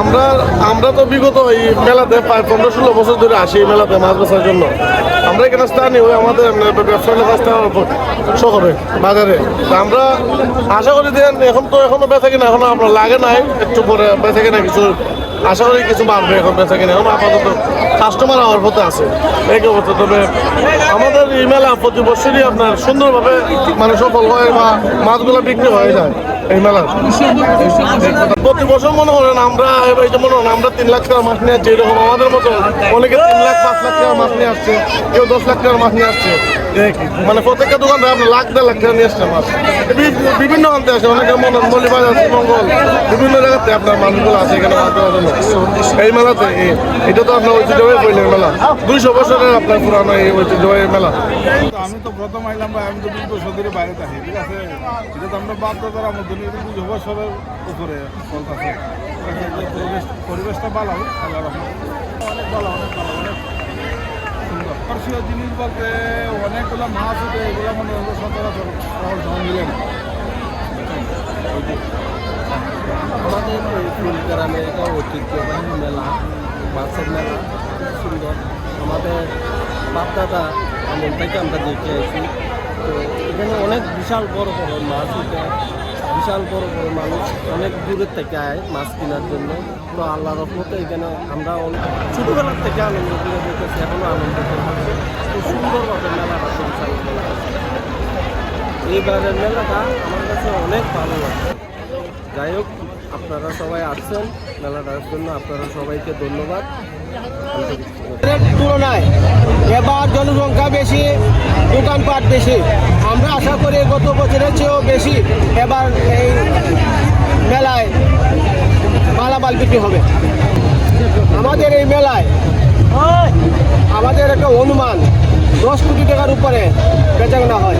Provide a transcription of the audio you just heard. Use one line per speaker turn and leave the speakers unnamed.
আমরা আমরা তো বিগত এই মেলাতে প্রায় পনেরো ষোলো বছর ধরে আসি এই মেলাতে মাছ বেচার জন্য। আমরা এখানে স্থানীয় আমাদের এমনি ব্যবসায়ীর কাছ থেকে শহরে, বাজারে। আমরা আশা করি দেন এখন তো এখনও বেচা কিনা এখনও আপনার লাগে নাই, একটু পরে বেচা কিনা কিছু, আশা করি কিছু বাড়বে এখন বেচা কিনা। এখন আপাতত কাস্টমার আমার পথে আছে। এই অবস্থা। তবে আমাদের এই মেলা প্রতি বছরই আপনার সুন্দরভাবে মানে সফল হয় বা মাছগুলো বিক্রি হয়ে যায় এই মেলা। প্রতি বছর মনে করেন আমরা, এই যে মনে করেন আমরা তিন লাখ টাকা মাছ নিয়ে আসছি, এরকম আমাদের মতো অনেকে তিন লাখ, পাঁচ লাখ টাকা মাছ নিয়ে আসছে, কেউ দশ লাখ টাকার মাছ নিয়ে আসছে। মানে প্রত্যেকটা দোকান আপনি লাখ, দেড় লাখ টাকা নিয়ে আসছে মাছ। বিভিন্ন আনতে আসে, অনেকে মনে মলিবাজার শ্রীমঙ্গল, বিভিন্ন জায়গাতে আপনার মানুষগুলো আছে এখানে মাছ এই মেলাতে এটা তো আপনার ঐতিহ্যবাহী পৈলের মেলা। দুইশো বছরের আপনার পুরানো এই ঐতিহ্যবাহী মেলা।
আমি তো প্রথম আইলাম বা আমি তো বিশ বছর বাইরে থাকি, ঠিক আছে? এটা তো আমরা বাপ দাদার আমার জন্য কিন্তু দুই বছরের উপরে চলতেছে পরিবেশ, পরিবেশটা ভালো? রহমত অনেক ভালো অনেক ভালো। অনেক আকর্ষণীয় জিনিস বলতে অনেকগুলো মাছ উঠে এগুলো মনে হয় সচরাচর মিলে না।
আমাদের এই ফুল গ্রামের এটা ঐতিহ্যবাহী মেলা মাছের মেলা সুন্দর আমাদের আমল থেকে আমরা দেখে আসি। তো এখানে অনেক বিশাল বড় বড় মাছ বিশাল বড় বড় মানুষ অনেক দূরের থেকে আয় মাছ কেনার জন্য। তো আল্লাহ রহমতে এখানে আমরা অনেক ছোটোবেলার থেকে আনন্দ করে দেখেছি এখনও আনন্দ করতেছি খুব সুন্দরভাবে মেলাটা পরিচালনা করা হচ্ছে। এইবারের মেলাটা আমার কাছে অনেক ভালো লাগছে। যাই হোক, আপনারা সবাই আসছেন মেলাটার জন্য, আপনারা সবাইকে ধন্যবাদ।
তুলনায় এবার জনসংখ্যা বেশি, দোকানপাট বেশি। আমরা আশা করি গত বছরের চেয়েও বেশি এবার এই মেলায় মালামাল বিক্রি হবে। আমাদের এই মেলায় আমাদের একটা অনুমান, দশ কোটি টাকার উপরে বেচাকেনা হয়।